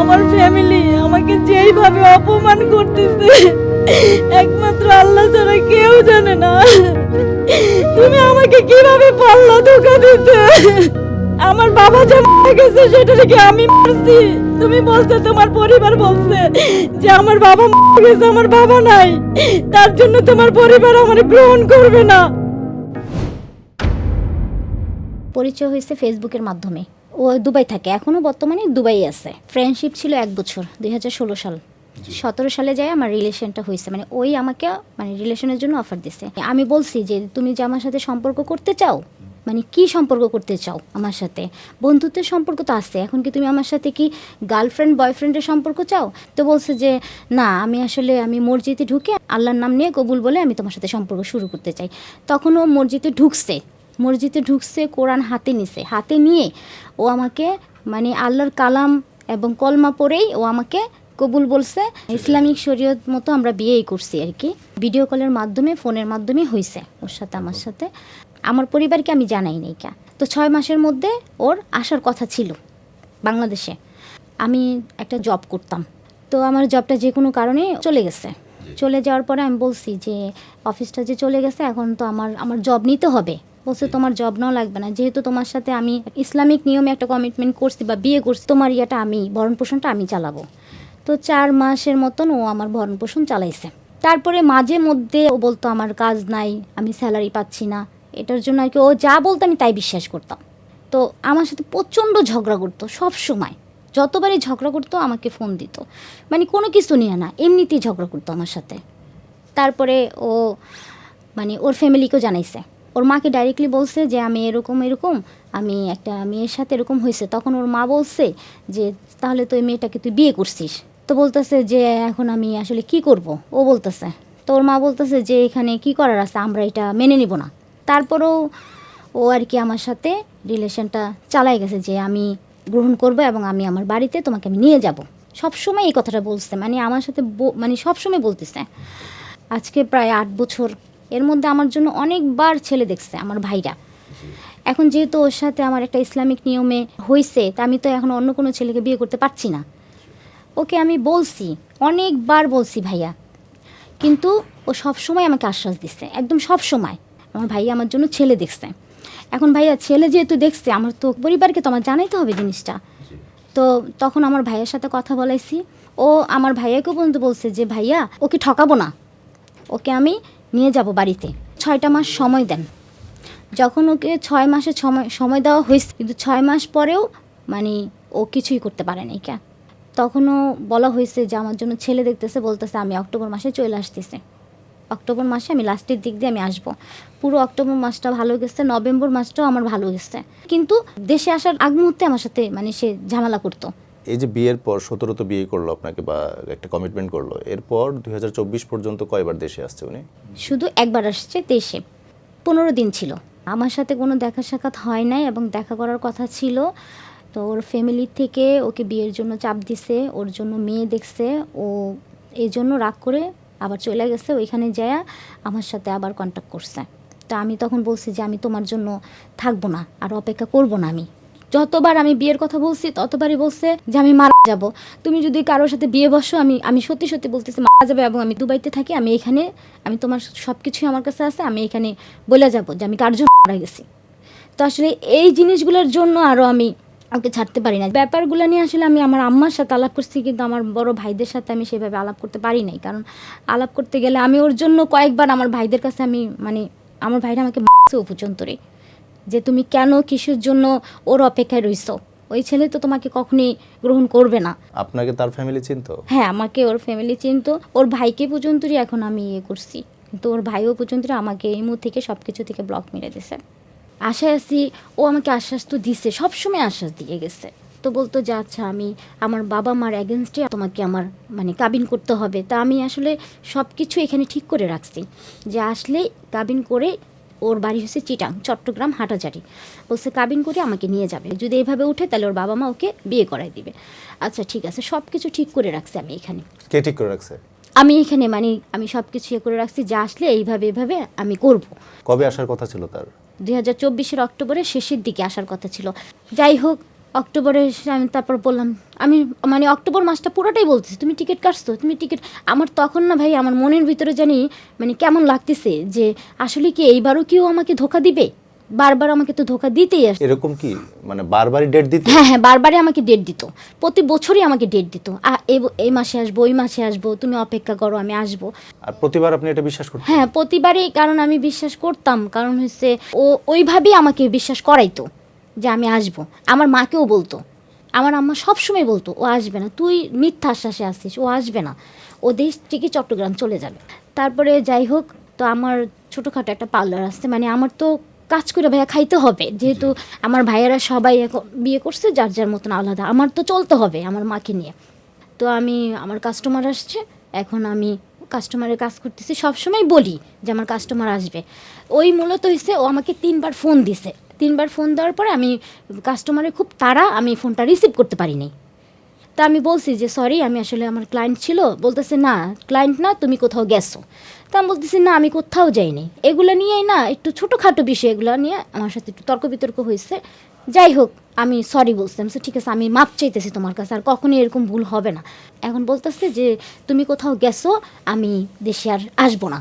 আমার ফ্যামিলি আমাকে যেইভাবে অপমান করতেছে, একমাত্র আল্লাহ ছাড়া কেউ জানে না। তুমি আমাকে কীভাবে পাল্লা ধোকা দিতে? আমার বাবা যে মারা গেছে, সেটা থেকে আমি মারছি? তুমি বলছো, তোমার পরিবার বলছে যে আমার বাবা মারা গেছে, আমার বাবা নাই। তার জন্য তোমার পরিবার আমার গ্রহণ করবে না। পরিচয় হয়েছে ফেসবুকের মাধ্যমে। ও দুবাই থাকে। এখনও বর্তমানে দুবাই আছে। ফ্রেন্ডশিপ ছিল এক বছর দুই হাজার ষোলো সাল। সতেরো সালে যায় আমার রিলেশনটা হয়েছে মানে ওই আমাকে মানে রিলেশনের জন্য অফার দিছে। আমি বলছি যে তুমি যে আমার সাথে সম্পর্ক করতে চাও মানে কি সম্পর্ক করতে চাও আমার সাথে? বন্ধুত্বের সম্পর্ক তো আছে। এখন কি তুমি আমার সাথে কি গার্লফ্রেন্ড বয়ফ্রেন্ডের সম্পর্ক চাও? তো বলছে যে না আমি আসলে আমি মসজিদে ঢুকে আল্লাহর নাম নিয়ে কবুল বলে আমি তোমার সাথে সম্পর্ক শুরু করতে চাই। তখন ও মসজিদে ঢুকছে। মসজিদে ঢুকছে কোরআন হাতে নিছে। হাতে নিয়ে ও আমাকে মানে আল্লাহর কালাম এবং কলমা পরেই ও আমাকে কবুল বলছে। ইসলামিক শরীয়ত মতো আমরা বিয়েই করছি আর কি। ভিডিও কলের মাধ্যমে ফোনের মাধ্যমে হয়েছে ওর সাথে আমার সাথে। আমার পরিবারকে আমি জানাই নাই কা। তো ছয় মাসের মধ্যে ওর আসার কথা ছিল বাংলাদেশে। আমি একটা জব করতাম। তো আমার জবটা যে কোনো কারণে চলে গেছে। চলে যাওয়ার পরে আমি বলছি যে অফিসটা যে চলে গেছে এখন তো আমার আমার জব নিতে হবে। বলছে তোমার জব নাও লাগবে না। যেহেতু তোমার সাথে আমি ইসলামিক নিয়মে একটা কমিটমেন্ট করছি বা বিয়ে করছি, তোমার ইয়েটা আমি ভরণ পোষণটা আমি চালাবো। তো চার মাসের মতন ও আমার ভরণ পোষণ চালাইছে। তারপরে মাঝে মধ্যে ও বলতো, আমার কাজ নাই, আমি স্যালারি পাচ্ছি না। এটার জন্য আর কি ও যা বলতো আমি তাই বিশ্বাস করতাম। তো আমার সাথে প্রচণ্ড ঝগড়া করতো সব সময়। যতবারই ঝগড়া করতো, আমাকে ফোন দিত। মানে কোনো কিছু নিয়ে না, এমনিতেই ঝগড়া করতো আমার সাথে। তারপরে ও মানে ওর ফ্যামিলিকেও জানাইছে। ওর মাকে ডাইরেক্টলি বলছে যে, আমি এরকম এরকম, আমি একটা মেয়ের সাথে এরকম হয়েছে। তখন ওর মা বলছে যে, তাহলে তো ওই মেয়েটাকে তুই বিয়ে করছিস। তো বলতেছে যে, এখন আমি আসলে কি করব? ও বলতেছে। তো ওর মা বলতেছে যে, এখানে কি করার আছে? আমরা এটা মেনে নিব না। তারপরেও ও আর কি আমার সাথে রিলেশনটা চালাই গেছে যে, আমি গ্রহণ করব এবং আমি আমার বাড়িতে তোমাকে আমি নিয়ে যাব। সবসময় এই কথাটা বলছে মানে আমার সাথে মানে সবসময় বলতেছে। আজকে প্রায় আট বছর এর মধ্যে আমার জন্য অনেকবার ছেলে দেখছে আমার ভাইরা। এখন যেহেতু ওর সাথে আমার একটা ইসলামিক নিয়মে হয়েছে তা আমি তো এখন অন্য কোনো ছেলেকে বিয়ে করতে পারছি না। ওকে আমি বলছি, অনেকবার বলছি ভাইয়া। কিন্তু ও সব সময় আমাকে আশ্বাস দিচ্ছে একদম সব সময় আমার ভাইয়া আমার জন্য ছেলে দেখছে। এখন ভাইয়া ছেলে যেহেতু দেখছে, আমার তো পরিবারকে তো আমার জানাইতে হবে জিনিসটা। তো তখন আমার ভাইয়ের সাথে কথা বলাইছি। ও আমার ভাইয়াকেও পর্যন্ত বলছে যে, ভাইয়া, ওকে ঠকাবো না। ওকে আমি নিয়ে যাব বাড়িতে। ছয়টা মাস সময় দেন। যখন ওকে ছয় মাসে সময় সময় দেওয়া হয়েছে, কিন্তু ছয় মাস পরেও মানে ও কিছুই করতে পারে নাই কে তখনও বলা হয়েছে যে, আমার জন্য ছেলে দেখতেছে, বলতেছে আমি অক্টোবর মাসে চলে আসতেছে। অক্টোবর মাসে আমি লাস্টের দিক দিয়ে আমি আসব। পুরো অক্টোবর মাসটা ভালো গেছে, নভেম্বর মাসটাও আমার ভালো গেছে। কিন্তু দেশে আসার আগ মুহূর্তে আমার সাথে মানে সে ঝামেলা করতো। এই যে বিয়ের পর সতেরো তো বিয়ে করল আপনাকে বা একটা কমিটমেন্ট করল, এরপর দু হাজার চব্বিশ পর্যন্ত কয়বার দেশে আসছে উনি? শুধু একবার আসছে দেশে। পনেরো দিন ছিল। আমার সাথে কোনো দেখা সাক্ষাৎ হয় নাই এবং দেখা করার কথা ছিল। তো ওর ফ্যামিলি থেকে ওকে বিয়ের জন্য চাপ দিছে, ওর জন্য মেয়ে দেখছে, ও এই জন্য রাগ করে আবার চলে গেছে, ওইখানে যায়, আমার সাথে আবার কন্ট্যাক্ট করছে। তো আমি তখন বলছি যে আমি তোমার জন্য থাকব না, আর অপেক্ষা করব না আমি। যতবার আমি বিয়ের কথা বলছি, ততবারই বলছে যে আমি মারা যাব। তুমি যদি কারোর সাথে বিয়ে বসো, আমি আমি সত্যি সত্যি বলতেছি মারা যাবে এবং আমি দুবাইতে থাকি, আমি এখানে, আমি তোমার সব কিছুই আমার কাছে আছে, আমি এখানে বলে যাব যে আমি কার জন্য মারা গেছি। তো আসলে এই জিনিসগুলোর জন্য আরও আমি ওকে ছাড়তে পারি না। ব্যাপারগুলো নিয়ে আসলে আমি আমার আম্মার সাথে আলাপ করছি, কিন্তু আমার বড় ভাইদের সাথে আমি সেভাবে আলাপ করতে পারি নাই। কারণ আলাপ করতে গেলে আমি ওর জন্য কয়েকবার আমার ভাইদের কাছে আমি মানে আমার ভাইরা আমাকে মারছেও পর্যন্ত রে যে তুমি কেন কিসের জন্য ওর অপেক্ষায় রইছো? ওই ছেলে তো তোমাকে কখনই গ্রহণ করবে না। আপনাকে তার ফ্যামিলি চিনতো? হ্যাঁ আমাকে ওর ফ্যামিলি চিনতো। ওর ভাইকে পর্যন্তই এখন আমি ইয়ে করছি। কিন্তু ওর ভাইও পর্যন্ত আমাকে এই মুহূর্ত থেকে সব কিছু থেকে ব্লক মেরে দিছে আশায় আছি ও আমাকে আশ্বাস তো দিছে সবসময় আশ্বাস দিয়ে গেছে। তো বলতো যে আচ্ছা আমি আমার বাবা মার অ্যাগেনস্টে তোমাকে আমার মানে কাবিন করতে হবে। তা আমি আসলে সব কিছু এখানে ঠিক করে রাখছি। যে আসলে কাবিন করে ওর বাড়ি হচ্ছে চিটাং চট্টগ্রাম হাটাজারি। বলছে কাবিন করে আমাকে নিয়ে যাবে। যদি এইভাবে উঠে তাহলে ওর বাবা মা ওকে বিয়ে করাই দিবে। আচ্ছা ঠিক আছে সব কিছু ঠিক করে রাখছি আমি এখানে। কে ঠিক করে রাখছে? আমি এখানে মানে আমি সব কিছু ইয়ে করে রাখছি যা আসলে এইভাবে এইভাবে আমি করব। কবে আসার কথা ছিল তার? দুই হাজার চব্বিশের অক্টোবরের শেষের দিকে আসার কথা ছিল। যাই হোক অক্টোবরে আমি তারপর বললাম আমি মানে অক্টোবর মাসটা পুরোটাই বলতেছি তুমি টিকিট কাটছো তুমি টিকিট আমার তখন না ভাই আমার মনের ভিতরে জানি মানে কেমন লাগতেছে যে আসলে কি এইবারও কেউ আমাকে ধোকা দিবে? বারবার আমাকে তো ধোকা দিতেই আসছে। এরকম কি? মানে বারবারই ডেট দিতে? হ্যাঁ হ্যাঁ বারবারই আমাকে ডেট দিত। প্রতি বছরই আমাকে ডেট দিত। এই মাসে আসব ওই মাসে আসব তুমি অপেক্ষা করো আমি আসব। আর প্রতিবার আপনি এটা বিশ্বাস করতেন? হ্যাঁ প্রতিবারই কারণ আমি বিশ্বাস করতাম। কারণ হচ্ছে ও ওইভাবেই আমাকে বিশ্বাস করাইতো। যে আমি আসব। আমার মাকেও বলতো। আমার আম্মা সবসময় বলতো ও আসবে না তুই মিথ্যা আশ্বাসে আসছিস ও আসবে না। ও দেশ থেকে চট্টগ্রাম চলে যাবে। তারপরে যাই হোক তো আমার ছোটোখাটো একটা পার্লার আসছে মানে আমার তো কাজ করে ভাইয়া খাইতে হবে। যেহেতু আমার ভাইয়েরা সবাই এখন বিয়ে করছে যার যার মতন আলাদা। আমার তো চলতে হবে আমার মাকে নিয়ে। তো আমি আমার কাস্টমার আসছে এখন আমি কাস্টমারের কাজ করতেছি সবসময় বলি যে আমার কাস্টমার আসবে। ওই মূলত হয়েছে ও আমাকে তিনবার ফোন দিছে। তিনবার ফোন দেওয়ার পরে আমি কাস্টমারের খুব তাড়া আমি ফোনটা রিসিভ করতে পারিনি। তা আমি বলছি যে সরি আমি আসলে আমার ক্লায়েন্ট ছিল। বলতেছে, না ক্লায়েন্ট না, তুমি কোথাও গেছো। তা আমি বলতেছি, না, আমি কোথাও যাইনি। এগুলো নিয়েই না, একটু ছোটোখাটো বিষয় এগুলো নিয়ে আমার সাথে একটু তর্ক বিতর্ক হয়েছে। যাই হোক, আমি সরি বলছি। আমি ঠিক আছে, আমি মাপ চাইতেছি তোমার কাছে, আর কখনোই এরকম ভুল হবে না। এখন বলতেছে যে, তুমি কোথাও গেছো, আমি দেশে আর আসব না।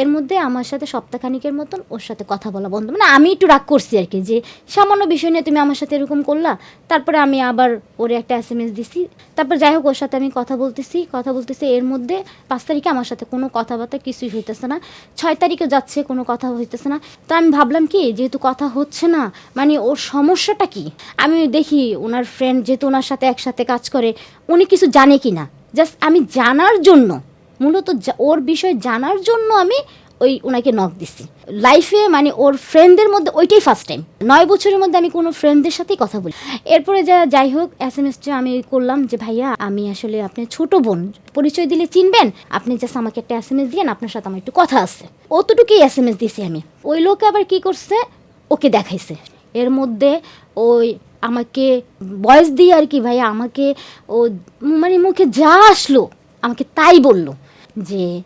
এর মধ্যে আমার সাথে সপ্তাহখানিকের মতন ওর সাথে কথা বলা বন্ধ। মানে আমি একটু রাগ করছি আর কি, যে সামান্য বিষয় নিয়ে তুমি আমার সাথে এরকম করলা, তারপরে আমি আবার ওরে একটা এস এম এস দিছি, তারপর যাই হোক ওর সাথে আমি কথা বলতেছি কথা বলতেছি, এর মধ্যে পাঁচ তারিখে আমার সাথে কোনো কথাবার্তা কিছুই হইতেছে না, ছয় তারিখে যাচ্ছে, কোনো কথা হইতেছে না। তো আমি ভাবলাম কি, যেহেতু কথা হচ্ছে না মানে ওর সমস্যাটা কি? আমি দেখি ওনার ফ্রেন্ড যেহেতু ওনার সাথে একসাথে কাজ করে, উনি কিছু জানে কি না জাস্ট আমি জানার জন্য মূলত ওর বিষয়ে জানার জন্য আমি ওই ওনাকে নক দিছি। লাইফে মানে ওর ফ্রেন্ডদের মধ্যে ওইটাই ফার্স্ট টাইম নয় বছরের মধ্যে আমি কোনো ফ্রেন্ডদের সাথেই কথা বলি। এরপরে যা, যাই হোক এস এম এসটা আমি করলাম যে, ভাইয়া, আমি আসলে আপনার ছোট বোন। পরিচয় দিলে চিনবেন? আপনি জাস্ট আমাকে একটা এস এম এস দিয়েন, আপনার সাথে আমার একটু কথা আছে। অতটুকুই এস এম এস দিছি আমি। ওই লোকে আবার কি করছে? ওকে দেখাইছে। এর মধ্যে ওই আমাকে বয়স দিয়ে আর কি, ভাইয়া, আমাকে ও মানে মুখে যা আসলো, আমাকে তাই বলল। যে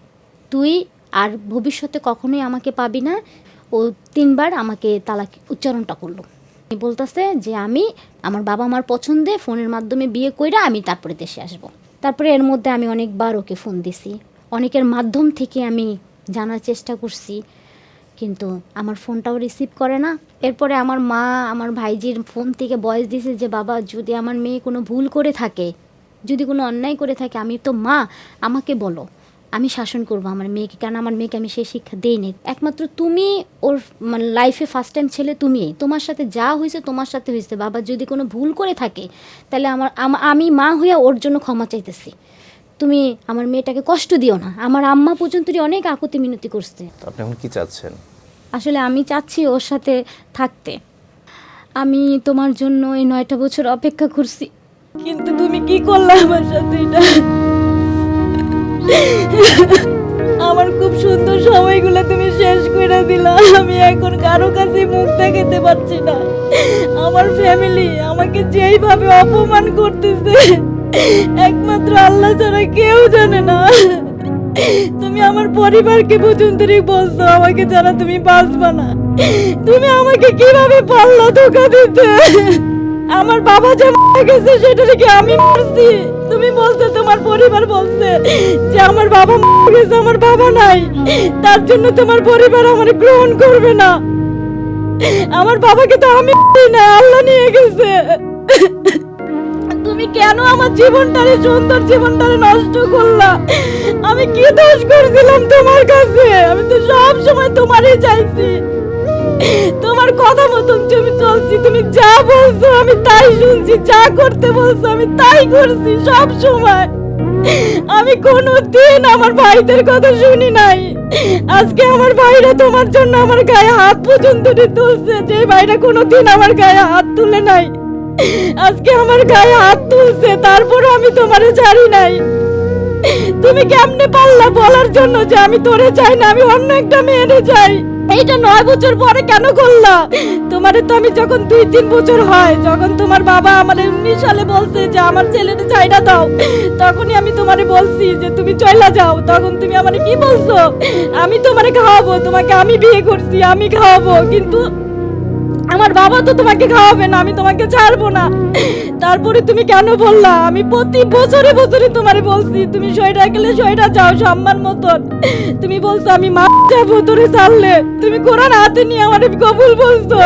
তুই আর ভবিষ্যতে কখনোই আমাকে পাবি না। ও তিনবার আমাকে তালাক, উচ্চারণটা করল। বলতেছে যে আমি আমার বাবা মার পছন্দে ফোনের মাধ্যমে বিয়ে কইরা আমি তারপরে দেশে আসব। তারপরে এর মধ্যে আমি অনেকবার ওকে ফোন দিছি। অনেকের মাধ্যম থেকে আমি জানার চেষ্টা করছি, কিন্তু আমার ফোনটাও রিসিভ করে না। এরপরে আমার মা, আমার ভাইজির ফোন থেকে বয়স দিয়েছে যে, বাবা, যদি আমার মেয়ে কোনো ভুল করে থাকে, যদি কোনো অন্যায় করে থাকে, আমি তো মা, আমাকে বলো। আমি শাসন করব আমার মেয়েকে কারণ আমার মেয়েকে আমি সেই শিক্ষা দিইনি একমাত্র তুমি ওর মানে লাইফে ফার্স্ট টাইম ছেলে তুমি। তোমার সাথে যা হয়েছে তোমার সাথে হয়েছে বাবা যদি কোনো ভুল করে থাকে তাহলে আমার আমি মা হইয়া ওর জন্য ক্ষমা চাইতেছি। তুমি আমার মেয়েটাকে কষ্ট দিও না। আমার আম্মা পর্যন্ত অনেক আকুতি মিনতি করছে। আপনি এখন কি চাচ্ছেন? আসলে আমি চাচ্ছি ওর সাথে থাকতে। আমি তোমার জন্য এই নয়টা বছর অপেক্ষা করছি। কিন্তু তুমি কি করলে আমার সাথে এটা? আমার খুব সুন্দর সময়গুলো তুমি শেষ করে দিলা। আমি এখন কারও কাছে মুখ দেখাতে পারছি না। আমার ফ্যামিলি আমাকে যেইভাবে অপমান করতেছে, একমাত্র আল্লাহ ছাড়া কেউ জানে না। তুমি আমার পরিবারকে পর্যন্ত বলছো, আমাকে ছাড়া তুমি বাঁচবা না। তুমি আমাকে কীভাবে পারলা ধোকা দিতে? আমার বাবা যে মারা গেছে, সেটা কি আমি মারছি। তুমি বলছো, তোমার পরিবার বলছে যে আমার বাবা গেছে, আমার বাবা নাই। তার জন্য তোমার পরিবার আমার গ্রহণ করবে না। আমার বাবাকে তো আমি না, আল্লাহ নিয়ে গেছে। তুমি কেন আমার জীবনটারে, সুন্দর জীবনটারে নষ্ট করলা? আমি কি দোষ করেছিলাম তোমার কাছে? আমি তো সব সময় তোমারই চাইছি। তোমার কথা মতন তুমি চলছি, তুমি যা বলছো আমি তাই শুনছি, যা করতে বলছো আমি তাই করছি সব সময়। আমি কোনো দিন আমার ভাইদের কথা শুনি নাই। আজকে আমার ভাইরা তোমার জন্য আমার গায়ে হাত পর্যন্ত তুলছে, যে ভাইরা কোনো দিন আমার গায়ে হাত তুলে নাই। আজকে আমার গায়ে হাত তুলছে, তারপরও আমি তোমারে ছাড়ি নাই। তুমি কেমনে পারলা বলার জন্য যে আমি তোরে চাই না, আমি অন্য একটা মেয়েরে চাই? এইটা নয় বছর পরে কেন করলা? তোমারে তো আমি যখন দুই, তিন বছর হয়, যখন তোমার বাবা আমার উনিশ সালে বলছে যে আমার ছেলেটা চাইটা দাও, তখনই আমি তোমারে বলছি যে তুমি চইলা যাও, তখন তুমি আমারে কি বলছো? আমি তোমারে খাওয়াবো, তোমাকে আমি বিয়ে করছি, আমি খাওয়াবো, কিন্তু আমার বাবা তো তোমাকে খাওয়াবে না, আমি তোমাকে ছাড়বো না। তারপরে তুমি কেন বললা? আমি প্রতি বছরে বছরে তোমারে বলছি, তুমি সইটা গেলে সইটা যাও সম্মান মতন। তুমি বলছো, আমি মা যাব তোরে ছাড়লে। তুমি কোরআন হাতে নিয়ে আমার কবুল বলছো।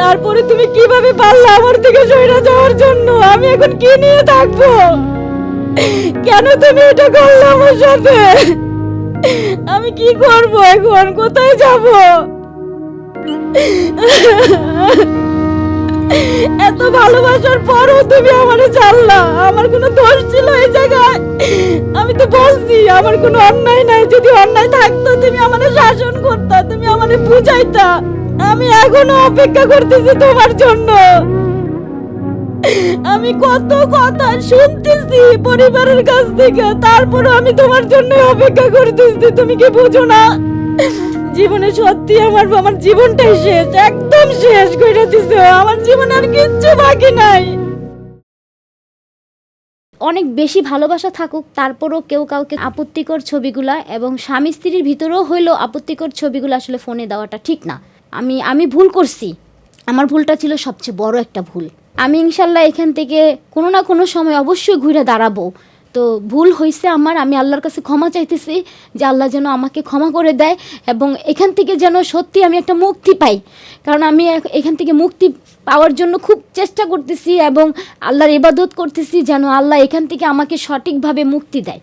তারপরে তুমি কীভাবে পারলা আমার থেকে সইটা যাওয়ার জন্য? আমি এখন কি নিয়ে থাকব? কেন তুমি এটা করলে আমার সাথে? আমি কি করব এখন? কোথায় যাব? এত ভালোবাসার পরও তুমি আমারে ছাড়লা। আমার কোনো দোষ ছিল এই জায়গায়। আমি তো বলছি, আমার কোনো অন্যায় নাই। যদি অন্যায় থাকতো, তুমি আমারে শাসন করতা, তুমি আমারে বুঝাইতা। আমি এখনও অপেক্ষা করতেছি তোমার জন্য। আমি কত কথা শুনতেছি পরিবারের কাছ থেকে, তারপরও আমি তোমার জন্য অপেক্ষা করতেছি। তুমি কি বুঝো না? জীবনে সত্যি আমার আমার জীবনটাই শেষ, একদম শেষ করে দিছো। আমার জীবনে আর কিচ্ছু বাকি নাই। অনেক বেশি ভালোবাসা থাকুক, তারপরও কেউ কাউকে আপত্তিকর ছবিগুলা এবং স্বামী স্ত্রীর ভিতরেও হইলেও আপত্তিকর ছবিগুলো আসলে ফোনে দেওয়াটা ঠিক না। আমি আমি ভুল করছি। আমার ভুলটা ছিল সবচেয়ে বড় একটা ভুল। আমি ইনশাল্লাহ এখান থেকে কোনো না কোনো সময় অবশ্যই ঘুরে দাঁড়াবো। তো ভুল হয়েছে আমার, আমি আল্লাহর কাছে ক্ষমা চাইতেছি যে আল্লাহ যেন আমাকে ক্ষমা করে দেয় এবং এখান থেকে যেন সত্যি আমি একটা মুক্তি পাই। কারণ আমি এখান থেকে মুক্তি পাওয়ার জন্য খুব চেষ্টা করতেছি এবং আল্লাহর ইবাদত করতেছি যেন আল্লাহ এখান থেকে আমাকে সঠিকভাবে মুক্তি দেয়।